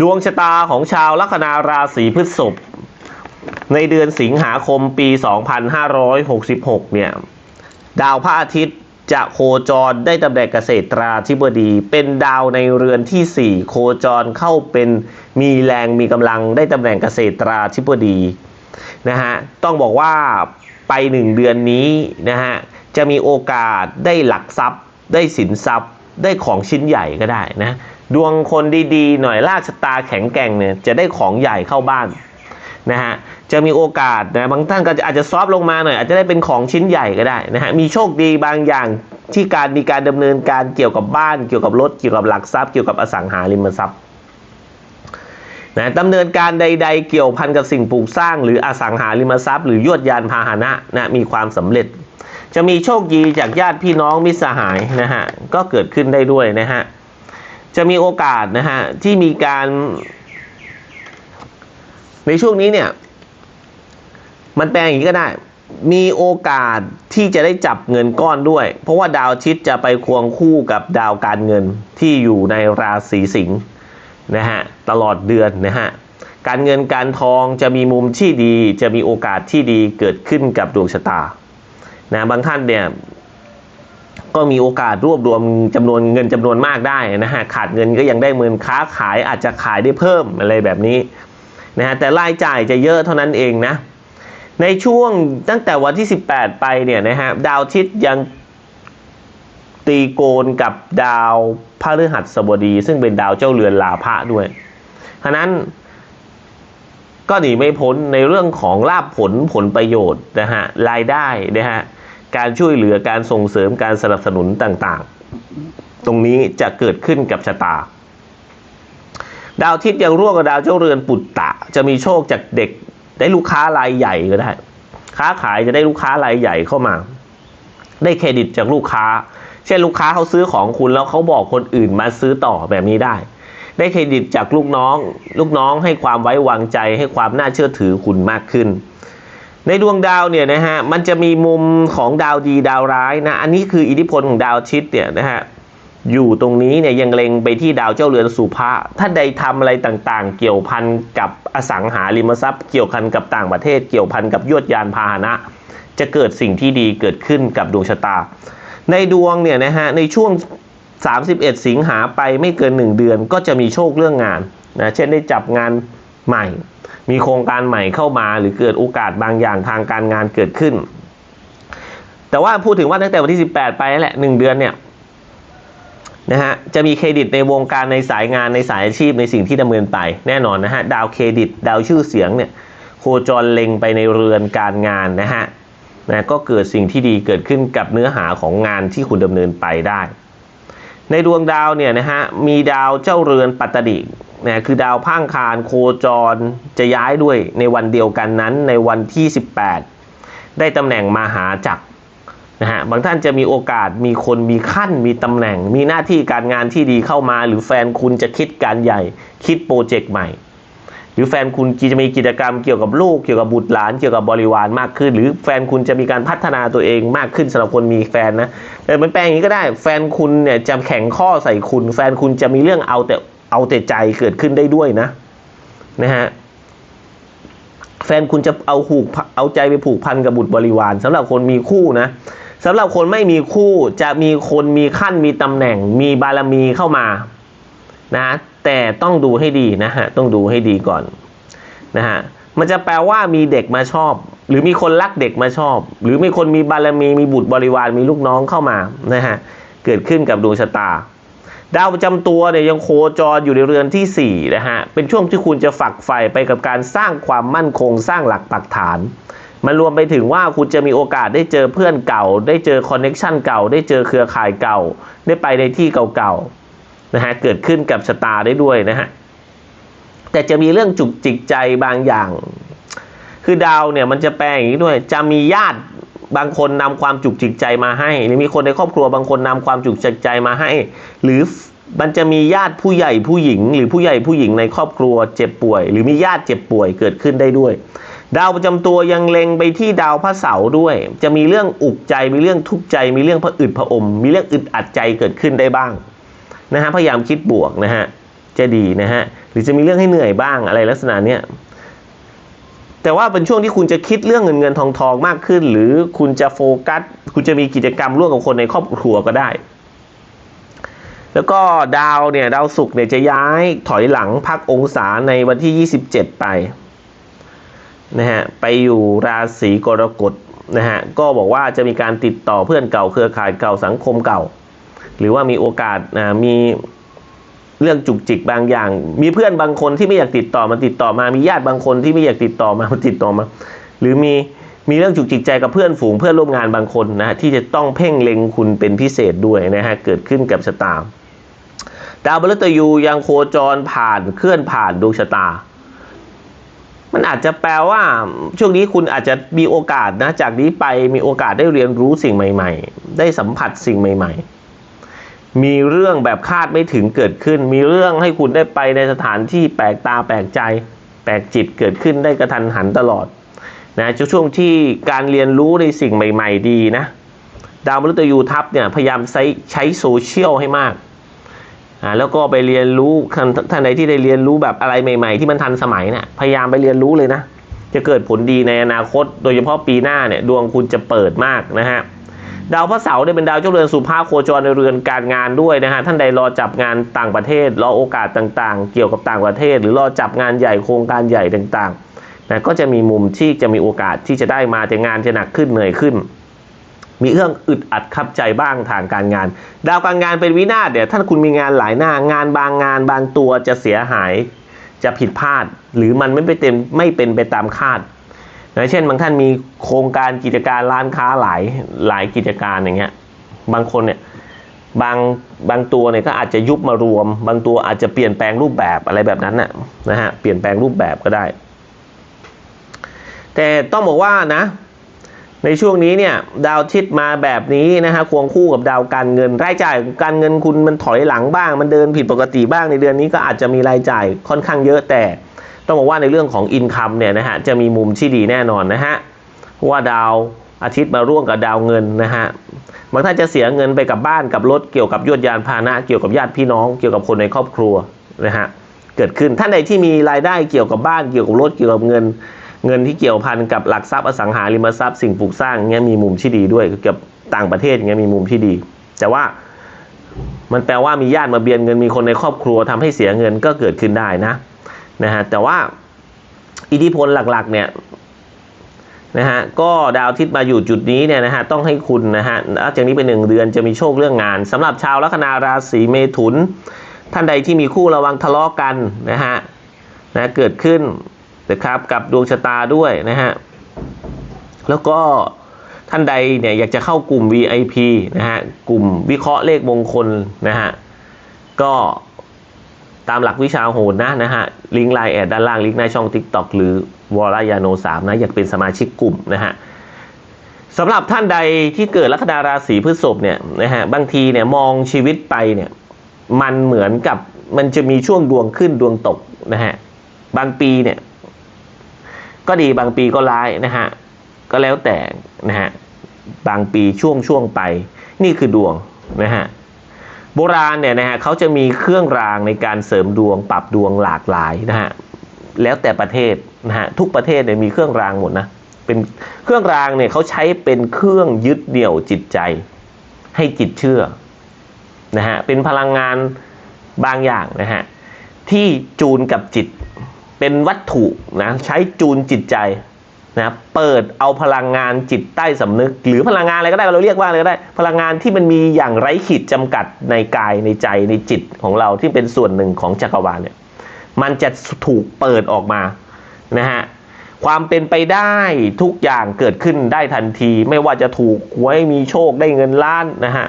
ดวงชะตาของชาวลัคนาราศีพฤษภในเดือนสิงหาคมปี 2566 เนี่ย ดาวพระอาทิตย์จะโคจรได้ตำแหน่งเกษตราธิบดี เป็นดาวในเรือนที่ 4 โคจรเข้าเป็นมีแรงมีกำลังได้ตำแหน่งเกษตราธิบดีนะฮะต้องบอกว่าไปหนึ่งเดือนนี้นะฮะจะมีโอกาสได้หลักทรัพย์ ได้สินทรัพย์ได้ของชิ้นใหญ่ก็ได้นะ ดวงคนดีๆ หน่อยลากชะตาแข็งแกร่งเนี่ยจะได้ของใหญ่เข้าบ้านนะฮะจะมีโอกาสนะบางท่านก็อาจจะซอฟลงมาหน่อยอาจจะได้เป็นของชิ้นใหญ่ก็ได้นะฮะมีโชคดีบางอย่างที่การมีการดำเนินการเกี่ยวกับบ้านเกี่ยวกับรถเกี่ยวกับหลักทรัพย์เกี่ยวกับอสังหาริมทรัพย์นะดำเนินการใด ๆ เกี่ยวพันกับสิ่งปลูกสร้าง หรืออสังหาริมทรัพย์ หรือยวดยานพาหนะนะมีความสำเร็จ จะมีโชคดีจากญาติพี่น้องมิตรสหายนะฮะก็เกิดขึ้นได้ด้วยนะฮะ จะมีโอกาสนะฮะที่มีการ ในช่วงนี้เนี่ย มันแปลงอย่างนี้ก็ได้ มีโอกาสที่จะได้จับเงินก้อนด้วย เพราะว่าดาวอาทิตย์จะไปควงคู่กับดาวการเงินที่อยู่ในราศีสิงห์นะฮะตลอดเดือนนะฮะการเงินการทองจะมีมุมที่ดี จะมีโอกาสที่ดีเกิดขึ้นกับดวงชะตานะบางท่านเนี่ย ก็มีโอกาสรวบรวมจำนวนเงินจำนวนมากได้นะฮะขาดเงินก็ยังได้เงินค้าขายอาจจะขายได้เพิ่มอะไรแบบนี้นะฮะแต่รายจ่ายจะเยอะเท่านั้นเองนะในช่วงตั้งแต่วันที่ 18 ไปเนี่ยนะฮะดาวอาทิตย์ยังตีโกนกับดาวพฤหัสบดี ซึ่งเป็นดาวเจ้าเรือนลาภะด้วยฉะนั้นก็หนีไม่พ้นในเรื่องของลาบผลผลประโยชน์นะฮะรายได้นะฮะ การช่วยเหลือการส่งเสริมการสนับสนุนต่างๆ ตรงนี้จะเกิดขึ้นกับชะตา ดาวอาทิตย์ยังร่วมกับดาวเจ้าเรือนปุตตะ จะมีโชคจากเด็กได้ลูกค้ารายใหญ่ก็ได้ ค้าขายจะได้ลูกค้ารายใหญ่เข้ามา ได้เครดิตจากลูกค้า เช่นลูกค้าเขาซื้อของคุณแล้วเขาบอกคนอื่นมาซื้อต่อแบบนี้ได้ ได้เครดิตจากลูกน้อง ลูกน้องให้ความไว้วางใจให้ความน่าเชื่อถือคุณมากขึ้น ในดวงดาวเนี่ยนะฮะมันจะมีมุมของดาวดีดาวร้ายนะอันนี้คืออิทธิพลของดาวอาทิตย์เนี่ยนะฮะอยู่ตรงนี้เนี่ยยังเล็งไปที่ดาวเจ้าเรือนสุภะถ้าใดทำอะไรต่างๆ เกี่ยวพันกับอสังหาริมทรัพย์ เกี่ยวพันกับต่างประเทศ เกี่ยวพันกับยวดยานพาหนะ จะเกิดสิ่งที่ดีเกิดขึ้นกับดวงชะตา ในดวงเนี่ยนะฮะในช่วง 31 สิงหาไปไม่เกิน 1 เดือนก็จะมีโชคเรื่องงานนะเช่นได้จับงาน ใหม่ มีโครงการใหม่เข้ามาหรือเกิดโอกาสบางอย่างทางการงานเกิดขึ้น แต่ว่าพูดถึงว่าตั้งแต่วันที่ 18 ไปนั่นแหละ1เดือนเนี่ยนะฮะจะมีเครดิตในวงการในสายงานในสายอาชีพในสิ่งที่ดำเนินไปแน่นอนนะฮะดาวเครดิต ดาวชื่อเสียงเนี่ยโคจรเล็งไปในเรือนการงานนะฮะนะก็เกิดสิ่งที่ดีเกิดขึ้นกับเนื้อหาของงานที่คุณดำเนินไปได้ ในดวงดาวเนี่ยนะฮะมีดาวเจ้าเรือนปัตติ นะคือดาวพังคารโคจรจะย้ายด้วยในวันเดียวกันนั้นในวันที่ 18 ได้ตำแหน่งมาหาจักรนะฮะบางท่านจะมีโอกาสมีคนมีขั้นมีตำแหน่ง มีหน้าที่การงานที่ดีเข้ามา หรือแฟนคุณจะคิดการใหญ่ คิดโปรเจกต์ใหม่ หรือแฟนคุณจะมีกิจกรรมเกี่ยวกับลูกเกี่ยวกับบุตรหลานเกี่ยวกับบริวารมากขึ้น หรือแฟนคุณจะมีการพัฒนาตัวเองมากขึ้นสำหรับคนมีแฟนนะแต่มันแปลงอย่างนี้ก็ได้ แฟนคุณเนี่ยจะแข็งข้อใส่คุณ แฟนคุณจะมีเรื่องเอาแต่ เอาแต่ใจเกิดขึ้นได้ด้วยนะนะฮะแฟนคุณจะเอาผูกเอาใจไปผูกพันกับบุตรบริวารสำหรับคนมีคู่นะสำหรับคนไม่มีคู่จะมีคนมีขั้นมีตำแหน่ง มีบารมีเข้ามานะแต่ต้องดูให้ดีนะฮะต้องดูให้ดีก่อนนะฮะมันจะแปลว่ามีเด็กมาชอบ หรือมีคนรักเด็กมาชอบ หรือมีคนมีบารมีมีบุตรบริวารมีลูกน้องเข้ามานะฮะเกิดขึ้นกับดวงชะตา ดาวประจำตัวเนี่ยยังโคจรอยู่ในเรือนที่ 4 นะฮะ เป็นช่วงที่คุณจะฝักใฝ่ไปกับการสร้างความมั่นคงสร้างหลักปักฐาน มันรวมไปถึงว่าคุณจะมีโอกาสได้เจอเพื่อนเก่า ได้เจอคอนเน็ชันเก่า ได้เจอเครือข่ายเก่า ได้ไปในที่เก่าๆนะฮะ เกิดขึ้นกับชะตาได้ด้วยนะฮะ แต่จะมีเรื่องจุกจิกใจบางอย่าง คือดาวเนี่ยมันจะแปลอย่างนี้ด้วย จะมีญาติ บางคนนำความจุกจิกใจมาให้หรือมีคนในครอบครัวบางคนนำความจุกจิกใจมาให้ หรือมันจะมีญาติผู้ใหญ่ผู้หญิง หรือผู้ใหญ่ผู้หญิงในครอบครัวเจ็บป่วย หรือมีญาติเจ็บป่วยเกิดขึ้นได้ด้วย ดาวประจำตัวยังเล็งไปที่ดาวพระเสาร์ด้วย จะมีเรื่องอุกใจมีเรื่องทุกข์ใจ มีเรื่องผะอึดผะอม มีเรื่องอึดอัดใจเกิดขึ้นได้บ้างนะฮะพยายามคิดบวกนะฮะจะดีนะฮะหรือจะมีเรื่องให้เหนื่อยบ้างอะไรลักษณะเนี้ย แต่ว่าเป็นช่วงที่คุณจะคิดเรื่องเงินเงินทองทองมากขึ้น หรือคุณจะโฟกัส คุณจะมีกิจกรรมร่วมกับคนในครอบครัวก็ได้ แล้วก็ดาวเนี่ยดาวศุกร์เนี่ยจะย้ายถอยหลังพักองศาในวันที่ 27 ไปนะฮะไปอยู่ราศีกรกฎนะฮะก็บอกว่าจะมีการติดต่อเพื่อนเก่าเครือข่ายเก่าสังคมเก่า หรือว่ามีโอกาสนะมี เรื่องจุกจิกบางอย่าง มีเพื่อนบางคนที่ไม่อยากติดต่อมาติดต่อมา มีญาติบางคนที่ไม่อยากติดต่อมามาติดต่อมา หรือมีมีเรื่องจุกจิกใจกับเพื่อนฝูงเพื่อนร่วมงานบางคนนะที่จะต้องเพ่งเล็งคุณเป็นพิเศษด้วยนะฮะเกิดขึ้นกับชะตาดาวพฤหัสยูยังโคจรผ่านเคลื่อนผ่านดวงชะตา มันอาจจะแปลว่า ช่วงนี้คุณอาจจะมีโอกาสนะ จากนี้ไปมีโอกาสได้เรียนรู้สิ่งใหม่ ๆ ได้สัมผัสสิ่งใหม่ ๆ มีเรื่องแบบคาดไม่ถึงเกิดขึ้น มีเรื่องให้คุณได้ไปในสถานที่แปลกตาแปลกใจ แปลกจิตเกิดขึ้นได้กระทันหันตลอดนะช่วงที่การเรียนรู้ในสิ่งใหม่ ๆ ดีนะ ดาวมฤตยูทัพเนี่ยพยายามใช้ใช้โซเชียลให้มากอ่าแล้วก็ไปเรียนรู้ท่านท่านใดที่ได้เรียนรู้แบบอะไรใหม่ ๆ ที่มันทันสมัยเนี่ยพยายามไปเรียนรู้เลยนะ จะเกิดผลดีในอนาคต โดยเฉพาะปีหน้าเนี่ยดวงคุณจะเปิดมากนะฮะ ดาวพระเสาร์เนี่ยเป็นดาวเจ้าเรือนสุภาพโคจรในเรือนการงานด้วยนะฮะท่านใดรอจับงานต่างประเทศรอโอกาสต่างๆ เกี่ยวกับต่างประเทศ หรือรอจับงานใหญ่โครงการใหญ่ต่างๆนะก็จะมีมุมที่จะมีโอกาสที่จะได้มาแต่งานจะหนักขึ้นเหนื่อยขึ้น มีเรื่องอึดอัดขับใจบ้างทางการงาน ดาวการงานเป็นวินาศเนี่ยถ้าคุณมีงานหลายหน้างานบางงานบางตัวจะเสียหายจะผิดพลาด หรือมันไม่ไปเต็มไม่เป็นไปตามคาด นะเช่น บางท่านมีโครงการกิจการร้านค้าหลายหลายกิจการอย่างเงี้ยบางคนเนี่ยบางบางตัวเนี่ยก็อาจจะยุบมารวม บางตัวอาจจะเปลี่ยนแปลงรูปแบบอะไรแบบนั้นน่ะนะฮะเปลี่ยนแปลงรูปแบบก็ได้ แต่ต้องบอกว่านะ ในช่วงนี้เนี่ยดาวอาทิตย์มาแบบนี้นะฮะควงคู่กับดาวการเงิน รายจ่ายการเงินคุณมันถอยหลังบ้าง มันเดินผิดปกติบ้างในเดือนนี้ก็อาจจะมีรายจ่ายค่อนข้างเยอะแต่ ต้องบอกว่าในเรื่องของอินคัมเนี่ยนะฮะจะมีมุมที่ดีแน่นอนนะฮะเพราะว่าดาวอาทิตย์มาร่วมกับดาวเงินนะฮะบางท่านจะเสียเงินไปกับบ้านกับรถเกี่ยวกับยวดยานพาหนะ เกี่ยวกับญาติพี่น้องเกี่ยวกับคนในครอบครัวนะฮะเกิดขึ้นท่านใดที่มีรายได้เกี่ยวกับบ้านเกี่ยวกับรถเกี่ยวกับเงิน เงินที่เกี่ยวพันกับหลักทรัพย์อสังหาริมทรัพย์สิ่งปลูกสร้างเงี้ยมีมุมที่ดีด้วยเกี่ยวกับต่างประเทศเงี้ยมีมุมที่ดี แต่ว่ามันแปลว่ามีญาติมาเบียนเงินมีคนในครอบครัวทำให้เสียเงินก็เกิดขึ้นได้นะ นะฮะแต่ว่าอิทธิพลหลักๆเนี่ยนะฮะก็ดาวอาทิตย์มาอยู่จุดนี้เนี่ยนะฮะต้องให้คุณนะฮะหลังจากนี้เป็นหนึ่งเดือนจะมีโชคเรื่องงานสำหรับชาวลัคนาราศีเมถุน ท่านใดที่มีคู่ระวังทะเลาะกันนะฮะนะเกิดขึ้นนะครับกับดวงชะตาด้วยนะฮะแล้วก็ท่านใดเนี่ยอยากจะเข้ากลุ่ม VIP นะฮะกลุ่มวิเคราะห์เลขมงคลนะฮะก็ ตามหลักวิชาโหดนะนะฮะลิงก์ไลน์แอดด้านล่างลิงก์หน้าช่อง TikTok หรือวอลายาโน3นะอยากเป็นสมาชิกกลุ่มนะฮะสำหรับท่านใดที่เกิดลัคนาราศีพฤษภเนี่ยนะฮะบางทีเนี่ยมองชีวิตไปเนี่ยมันเหมือนกับมันจะมีช่วงดวงขึ้นดวงตกนะฮะบางปีเนี่ยก็ดีบางปีก็ร้ายนะฮะก็แล้วแต่นะฮะบางปีช่วงช่วงไป นี่คือดวงนะฮะ โบราณเนี่ยนะฮะเขาจะมีเครื่องรางในการเสริมดวงปรับดวงหลากหลายนะฮะแล้วแต่ประเทศนะฮะทุกประเทศเนี่ยมีเครื่องรางหมดนะเป็นเครื่องรางเนี่ยเขาใช้เป็นเครื่องยึดเหนี่ยวจิตใจ ให้จิตเชื่อนะฮะเป็นพลังงานบางอย่างนะฮะที่จูนกับจิตเป็นวัตถุนะใช้จูนจิตใจ นะเปิดเอาพลังงานจิตใต้สำนึก หรือพลังงานอะไรก็ได้เราเรียกว่าอะไรก็ได้ พลังงานที่มันมีอย่างไร้ขีดจำกัดในกายในใจในจิตของเราที่เป็นส่วนหนึ่งของจักรวาลเนี่ยมันจะถูกเปิดออกมานะฮะความเป็นไปได้ทุกอย่างเกิดขึ้นได้ทันที ไม่ว่าจะถูกหวยมีโชคได้เงินล้านนะฮะ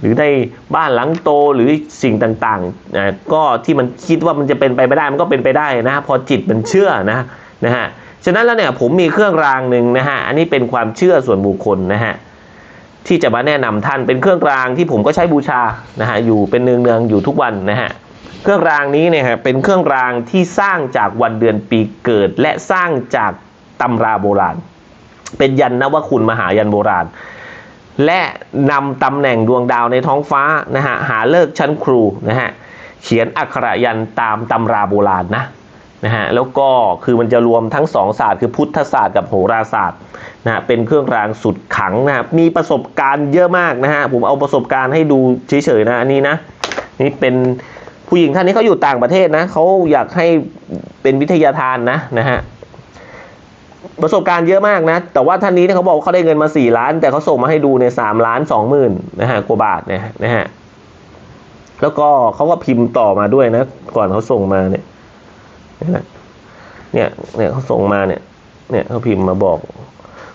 หรือได้บ้านหลังโตหรือสิ่งต่างๆนะก็ที่มันคิดว่ามันจะเป็นไปไม่ได้มันก็เป็นไปได้นะพอจิตมันเชื่อนะนะฮะ ฉะนั้นแล้วเนี่ยผมมีเครื่องรางหนึ่งนะฮะอันนี้เป็นความเชื่อส่วนบุคคลนะฮะที่จะมาแนะนำท่านเป็นเครื่องรางที่ผมก็ใช้บูชานะฮะอยู่เป็นเนืองๆอยู่ทุกวันนะฮะเครื่องรางนี้เนี่ยฮะเป็นเครื่องรางที่สร้างจากวันเดือนปีเกิด และสร้างจากตำราโบราณ เป็นยันนวคุณมหายันโบราณ และนำตำแหน่งดวงดาวในท้องฟ้านะฮะหาเลิกชั้นครูนะฮะเขียนอักขระยันต์ตามตำราโบราณนะ นะฮะแล้วก็คือมันจะรวมทั้งสองศาสตร์คือพุทธศาสตร์กับโหราศาสตร์นะฮะเป็นเครื่องรางสุดขังนะครับมีประสบการณ์เยอะมากนะฮะผมเอาประสบการณ์ให้ดูเฉยๆนะอันนี้นะนี่เป็นผู้หญิงท่านนี้เขาอยู่ต่างประเทศนะเขาอยากให้เป็นวิทยาทานนะนะฮะประสบการณ์เยอะมากนะ แต่ว่าท่านนี้เนี่ยเขาบอกว่าเขาได้เงินมาสี่ล้าน แต่เขาส่งมาให้ดูในสามล้านสองหมื่นนะฮะกว่าบาทเนี่ยนะฮะแล้วก็เขาก็พิมพ์ต่อมาด้วยนะ ก่อนเขาส่งมาเนี่ย นะฮะเนี่ยเนี่ยเขาส่งมาเนี่ยเนี่ยเขาพิมพ์มาบอก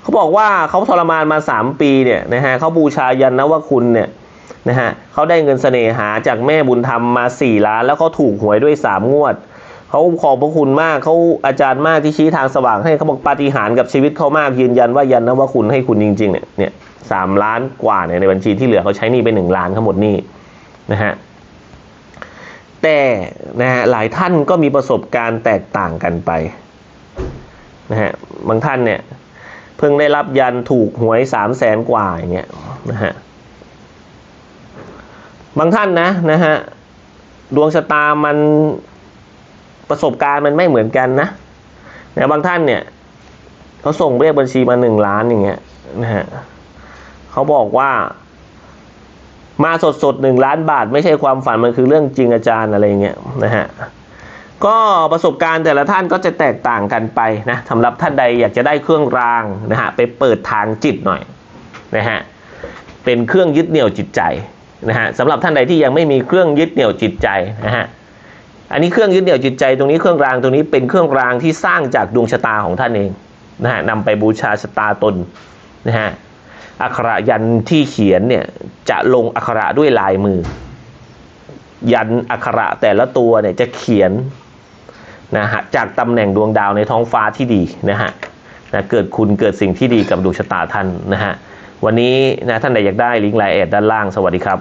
เขาบอกว่าเขาทรมานมาสามปีเนี่ยนะฮะเขาบูชายันนะว่าคุณเนี่ยนะฮะเขาได้เงินเสน่หาจากแม่บุญธรรมมาสี่ล้าน แล้วเขาถูกหวยด้วยสามงวดเขาขอบพระคุณมากเขาอาจารย์มากที่ชี้ทางสว่างให้เขาบอกปาฏิหาริย์กับชีวิตเขามากยืนยันว่ายันนะว่าคุณให้คุณจริง ๆ เนี่ยเนี่ยสามล้านกว่าเนี่ยในบัญชีที่เหลือเขาใช้นี่ไปหนึ่งล้านทั้งหมดนี่นะฮะ แต่นะฮะหลายท่านก็มีประสบการณ์แตกต่างกันไปนะฮะบางท่านเนี่ยเพิ่งได้รับยันถูกหวยสามแสนกว่าอย่างเงี้ยนะฮะบางท่านนะนะฮะดวงชะตามันประสบการณ์มันไม่เหมือนกันนะนะบางท่านเนี่ยเขาส่งเลขบัญชีมาหนึ่งล้านอย่างเงี้ยนะฮะเขาบอกว่า มาสดสดหนึ่งล้านบาท ไม่ใช่ความฝันมันคือเรื่องจริงอาจารย์อะไรเงี้ยนะฮะก็ประสบการณ์แต่ละท่านก็จะแตกต่างกันไปนะสำหรับท่านใดอยากจะได้เครื่องรางนะฮะไปเปิดทางจิตหน่อยนะฮะเป็นเครื่องยึดเหนี่ยวจิตใจนะฮะสำหรับท่านใดที่ยังไม่มีเครื่องยึดเหนี่ยวจิตใจนะฮะอันนี้เครื่องยึดเหนี่ยวจิตใจตรงนี้เครื่องรางตรงนี้เป็นเครื่องรางที่สร้างจากดวงชะตาของท่านเองนะฮะนำไปบูชาชะตาตนนะฮะ อักขระยันที่เขียนเนี่ยจะลงอักขระด้วยลายมือ ยันอักขระแต่ละตัวเนี่ยจะเขียนนะฮะจากตำแหน่งดวงดาวในท้องฟ้าที่ดีนะฮะนะเกิดคุณเกิดสิ่งที่ดีกับดวงชะตาท่านนะฮะวันนี้นะท่านใดอยากได้ลิงก์ไลน์แอดด้านล่างสวัสดีครับ